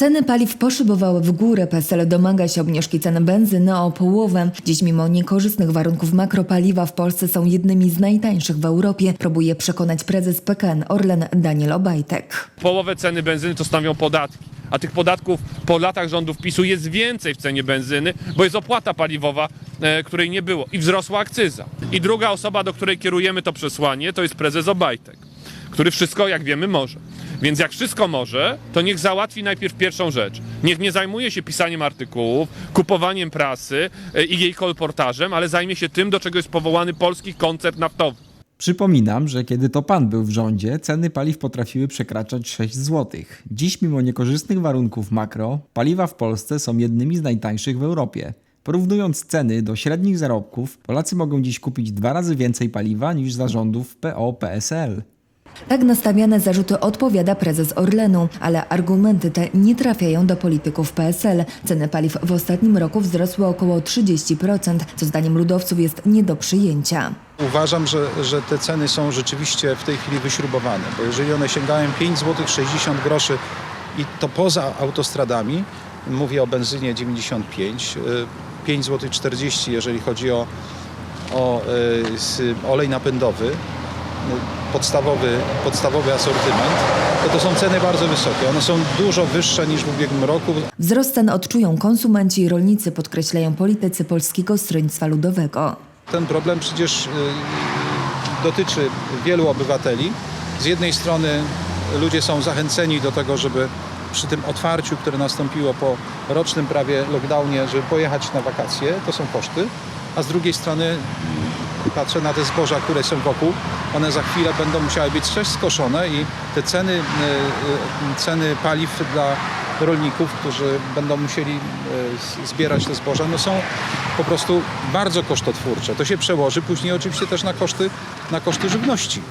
Ceny paliw poszybowały w górę. PSL domaga się obniżki cen benzyny o połowę. Dziś mimo niekorzystnych warunków makropaliwa w Polsce są jednymi z najtańszych w Europie, próbuje przekonać prezes PKN Orlen Daniel Obajtek. Połowę ceny benzyny to stanowią podatki. A tych podatków po latach rządów PiSu jest więcej w cenie benzyny, bo jest opłata paliwowa, której nie było. I wzrosła akcyza. I druga osoba, do której kierujemy to przesłanie, to jest prezes Obajtek, który wszystko, jak wiemy, może. Więc jak wszystko może, to niech załatwi najpierw pierwszą rzecz. Niech nie zajmuje się pisaniem artykułów, kupowaniem prasy e, i jej kolportażem, ale zajmie się tym, do czego jest powołany polski koncern naftowy. Przypominam, że kiedy to pan był w rządzie, ceny paliw potrafiły przekraczać 6 zł. Dziś, mimo niekorzystnych warunków makro, paliwa w Polsce są jednymi z najtańszych w Europie. Porównując ceny do średnich zarobków, Polacy mogą dziś kupić dwa razy więcej paliwa niż za rządów PO-PSL. Tak nastawiane zarzuty odpowiada prezes Orlenu, ale argumenty te nie trafiają do polityków PSL. Ceny paliw w ostatnim roku wzrosły około 30%, co zdaniem ludowców jest nie do przyjęcia. Uważam, że, że te ceny są rzeczywiście w tej chwili wyśrubowane, bo jeżeli one sięgają 5 zł 60 groszy i to poza autostradami, mówię o benzynie 95, y, 5 zł 40 jeżeli chodzi o, o y, olej napędowy, y, podstawowy, podstawowy asortyment, to to są ceny bardzo wysokie. One są dużo wyższe niż w ubiegłym roku. Wzrost cen odczują konsumenci i rolnicy, podkreślają politycy Polskiego Stronnictwa Ludowego. Ten problem przecież y, dotyczy wielu obywateli. Z jednej strony ludzie są zachęceni do tego, żeby przy tym otwarciu, które nastąpiło po rocznym prawie lockdownie, żeby pojechać na wakacje, to są koszty, a z drugiej strony mm, patrzę na te zboża, które są wokół, one za chwilę będą musiały być też skoszone i te ceny, y, y, ceny paliw dla rolników, którzy będą musieli y, zbierać te zboża, no są po prostu bardzo kosztotwórcze. To się przełoży później oczywiście też na koszty, na koszty żywności.